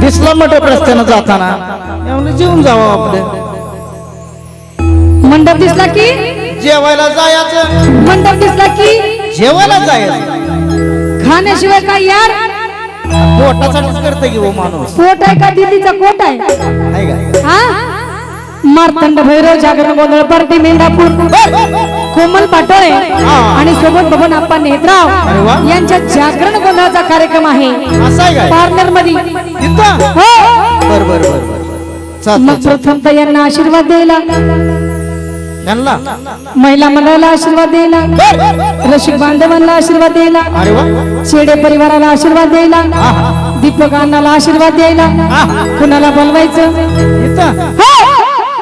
दिसला मटप रस्त्यानं जाताना. त्यामुळे जेवून जावं आपलं. मंडप दिसला की? जेवायला जायचं. मंडप दिसला की? जेवायला जायचं. खाण्याशिवाय काय यार? पोटासाठीच करतं की हो माणूस? पोट आहे का दिदीचा कोट आहे? हा? मार्तंड भैरव जागरण गोंधळ पार्टी मेंढापूर. कोमल पाटोळे आणि सोबत बबन आप्पा अरे वा. नेत्राव यांच्या जागरण गोंधळाचा कार्यक्रम आहे. पार्लरमध्ये हो. मग प्रथम तर यांना आशीर्वाद द्यायला. महिला मंडळाला आशीर्वाद द्यायला. रसिक बांधवांना आशीर्वाद द्यायला. शेडे परिवाराला आशीर्वाद द्यायला. दीपक अण्णाला आशीर्वाद द्यायला. कुणाला बोलवायचं?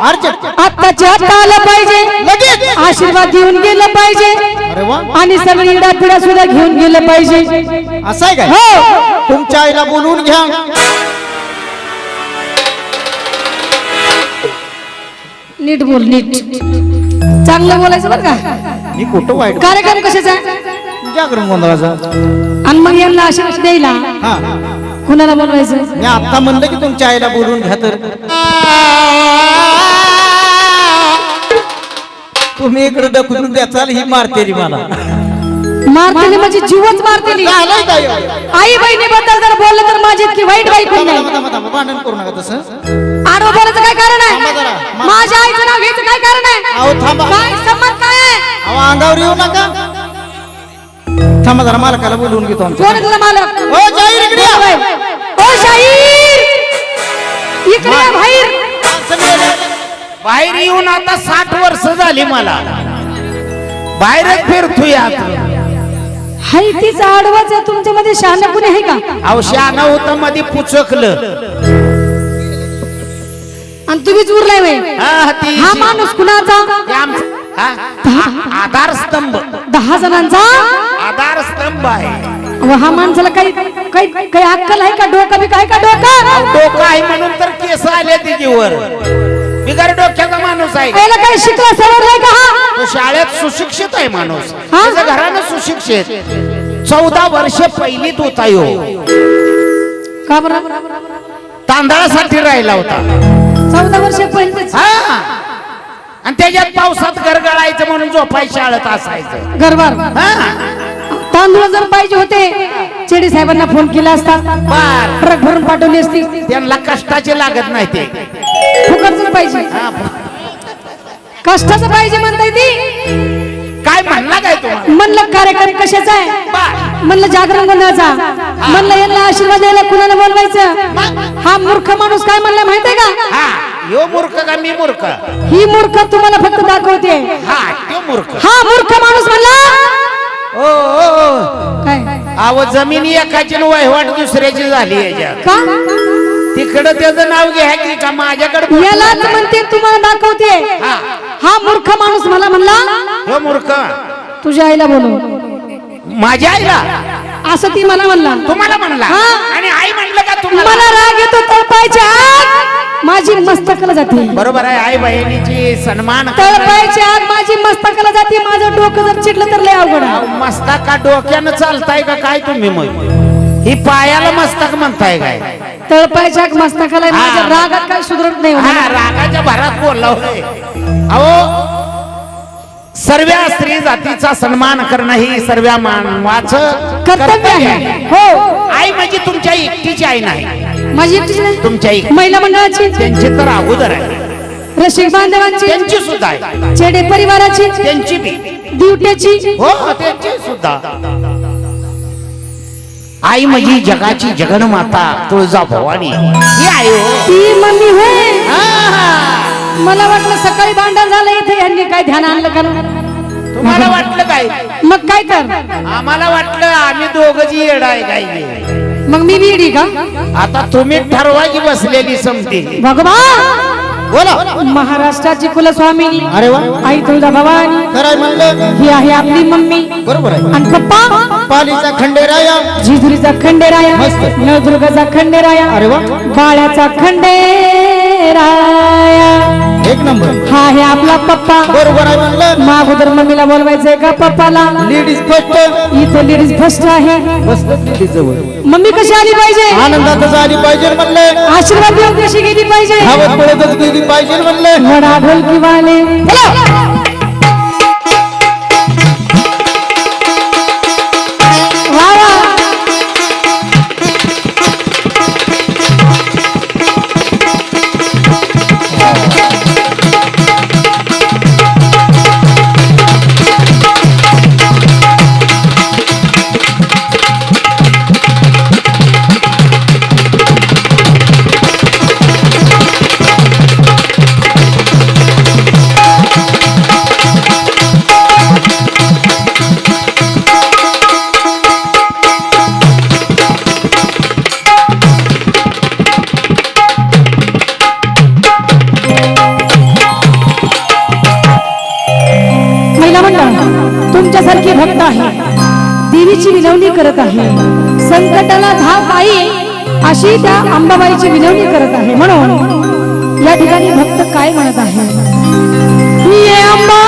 आत्ताच्या आत्ता आलं पाहिजे. आशीर्वाद घेऊन गेलं पाहिजे. आणि सगळी इडा पिढा सुद्धा घेऊन गेलं पाहिजे. असं आहे काय? हो. तुमच्या आईला बोलवून घ्या. नीट बोल नीट. चांगलं बोलायचं बरं का? मी कुठं वाईट कार्यक्रम कशाचा जागरण गोंधळाचा. आणि मग यांना आशीर्वाद द्यायला? हा. कुणाला बोलवायचं? मी आता म्हणलं की तुमच्या आईला बोलवून घ्या तर. तुम्ही इकडे ढकलून द्याचाल ही मारते रे मला. मारतेली म्हणजे जीवच मारतेली. झालंय काय आई बहिणी बद्दल जर बोललं तर माझी इतकी वाईट बाई कोण नाही. थांबा, थांबा, थांबा, भांडण करू नका तसं. आडवं बोलायचं काय कारण. आहे? माझ्या आईचं नाव घ्यायचं काय कारण आहे? अहो थांबा. काय संबंध काय आहे? अहो अंगावर येऊ नका. थांबा जरा मालकाला बोलवून घेतो कोण तुझा मालक? ओ जाहीर इकडे या. ओ शाहीर इकडे ये बाहेर बाहेर येऊन आता साठ वर्ष झाली मला. बाहेरच फिरतोय आता. हाय तीच आडवाच आहे तुमच्यामध्ये शहाणा कुणी आहे का? अहो शाना होतं मध्ये पुचकलं. आणि तुम्हीच उरलाय वे हा, ती- हा माणूस कुणाचा? ते आमचं- हा? आ- आधारस्तंभ दहा जणांचा? आधार स्तंभ आहे. हा माणसाला काही काही काही अक्कल आहे का? डोका बी काय का डोका? डोकं आहे म्हणून तर केस आले तिच्यावर. बिगर डोक्याचा माणूस आहे. शिकला सवरलाय का हा? तो शाळेत सुशिक्षित आहे माणूस. हा? त्याच्या घरानं सुशिक्षित. चौदा वर्ष पहिलीत होता यो. का बरं? तांदळासाठी राहिला होता. चौदा वर्ष हा. आणि त्याच्यात पावसात गरगळायचं म्हणून झोपाय शाळेत असायचं. गरबार हा. तांदूळ जर पाहिजे होते चेडी साहेबांना फोन केला असता. बर. ट्रक भरून पाठवली असती. त्यांना कष्टाचे लागत नाही ते. फुकटच पाहिजे. कष्टाचं पाहिजे म्हणताय ती. काय म्हणला काय तुम्हाला? म्हणलं कार्यक्रम कशाचा आहे? म्हणलं जागरण गोंधळाचा. म्हणलं यांना आशीर्वाद द्यायला कुणाला बोलवायचं? हा मूर्ख माणूस काय म्हणला माहितीये का? हा यो मूर्ख का मी मूर्ख? ही मूर्ख तुम्हाला फक्त दाखवते. हा तो मूर्ख. हा मूर्ख माणूस म्हणला. ओ. काय? अहो जमिनी एकाची वहिवाट दुसऱ्याची झाली याच्यात. का? तिकडं त्याचं नाव घ्या की का माझ्याकडे यालाच म्हणते तुम्हाला दाखवते. हा. हा मूर्ख माणूस मला म्हणला हो मूर्ख. तुझ्या आईला बोलव. माझ्या आईला? असं ती मला म्हणला. तुम्हाला म्हणला? हा. आणि आई म्हणलं का तुम्हाला? मला राग येतो तळपायच्या आत माझी मस्तकाला जाते. बरोबर आहे आई बहिणीची सन्मान तळपायची आग माझी मस्तकाला जाते माझं डोकं जर चिडलं तर लय अवघड आहे. मस्तक का डोक्यानं चालताय का काय तुम्ही मग? ही पायाला मस्तक म्हणताय काय? तळपायच्या मस्तकाला. माझ्या. रागात काय सुधारत नाही हो. हा रागाच्या भरात बोलला होय अहो सर्व स्त्री जातीचा सन्मान करणं ही सर्व मानवाचं कर्तव्य आहे. हो. आई म्हणजे तुमच्या एकटीची आई नाही. माझी एकटीची नाही? तुमच्या एक महिला मंडळाची? त्यांची तर अगोदर आहे. रसिक बांधवांची? त्यांची सुद्धा आहे. चेडे परिवाराची? त्यांची बी. दिवट्याची? हो त्यांची सुद्धा. आई म्हणजे जगाची जगन्माता तुळजा भवानी ही आई हो. ती मम्मी होय. हा. मला वाटलं सकाळी भांडण झालं इथे यांनी काय ध्यान आणलं का तुम्हाला वाटलं काय? मग काय तर आम्हाला वाटलं आम्ही दोघची येडाय काय मग मी बिडी का? आता तुम्ही ठरवा की बसलेली समती. भगवान! बोला. महाराष्ट्राची कुलस्वामिनी अरे वा. आई तुळजा भवानी खरंय म्हणलं. ही आहे आपली मम्मी. बरोबर आहे. आणि पप्पा पालीचा खंडेराया. जिजुरीचा खंडेराया. मस्त. नवदुर्गाचा खंडेराया. अरे वा. बाळ्याचा खंडेराया. एक नंबर. हा आहे आपला पप्पा. बरोबर आहे म्हणलं. मग अगोदर मम्मीला बोलवायचंय का पप्पाला? लेडीज फर्स्ट इथं लेडीज फर्स्ट आहे. बसलं लेडीज जवळ. मम्मी कशी आली पाहिजे? आनंदातच आली पाहिजे म्हणलं. आशीर्वाद देऊन कशी गेली पाहिजे? धावत पळतच गेली पाहिजे म्हणलं. वडा ढोलकी वाले करत आहे. संकटाला धाव आई अशी त्या अंबाबाईची विनवणी करत आहे. म्हणून या ठिकाणी भक्त काय म्हणत आहे? अंबा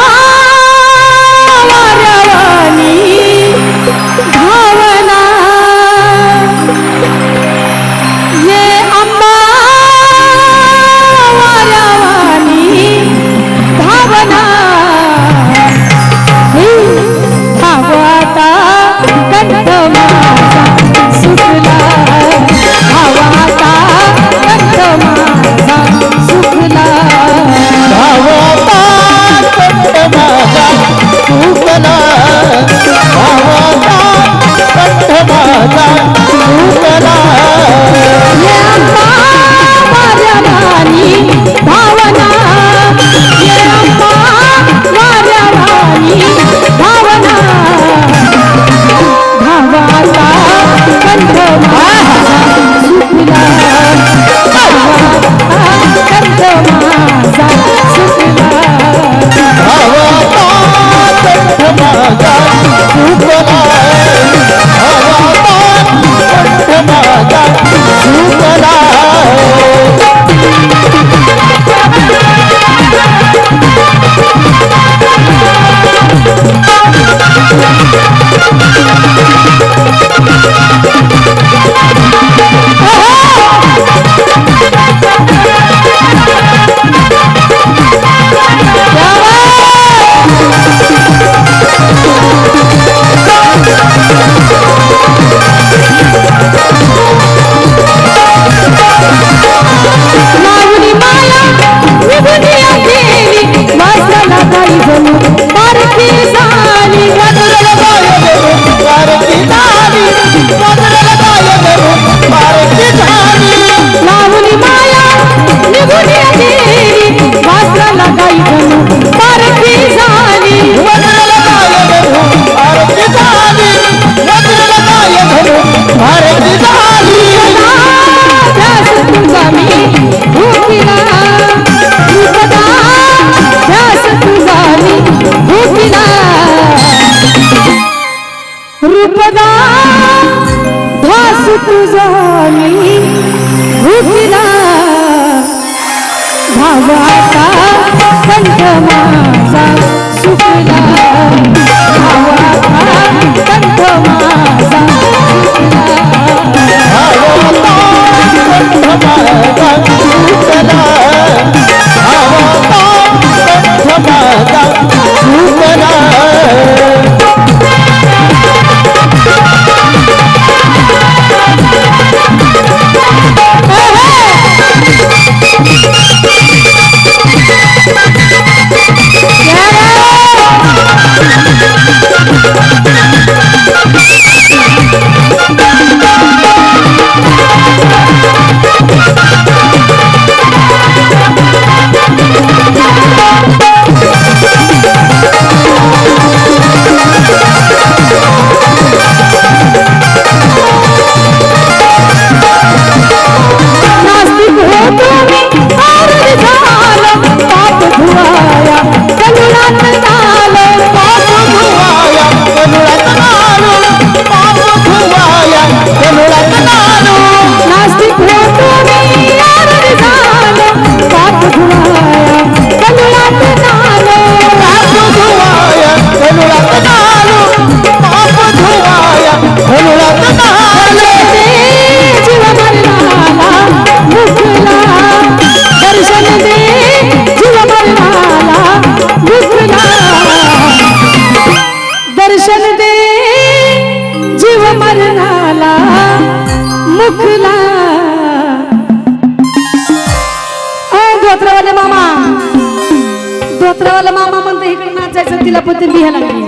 Mama. दुखला ओ धोत्रवाले मामा. धोत्रवाले मामा म्हणतो इकडे नाचायचं तिला पण ते लिहायला लागली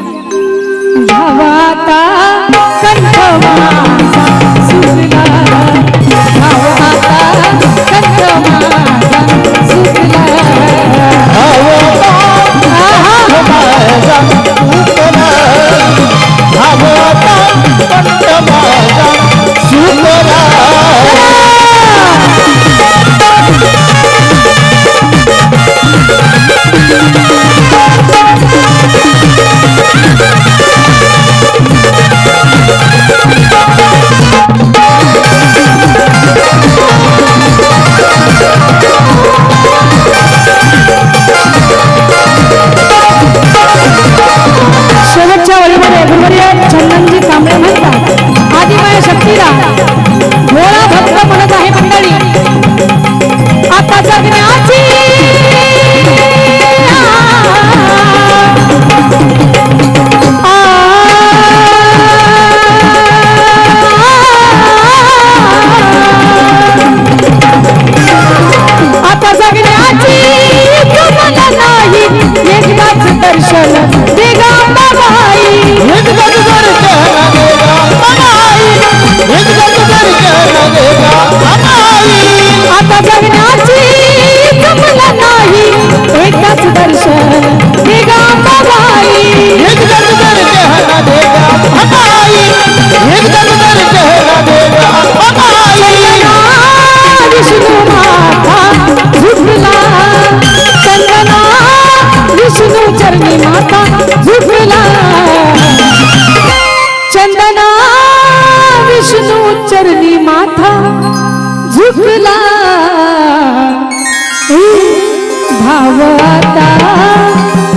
भावता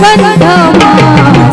बंध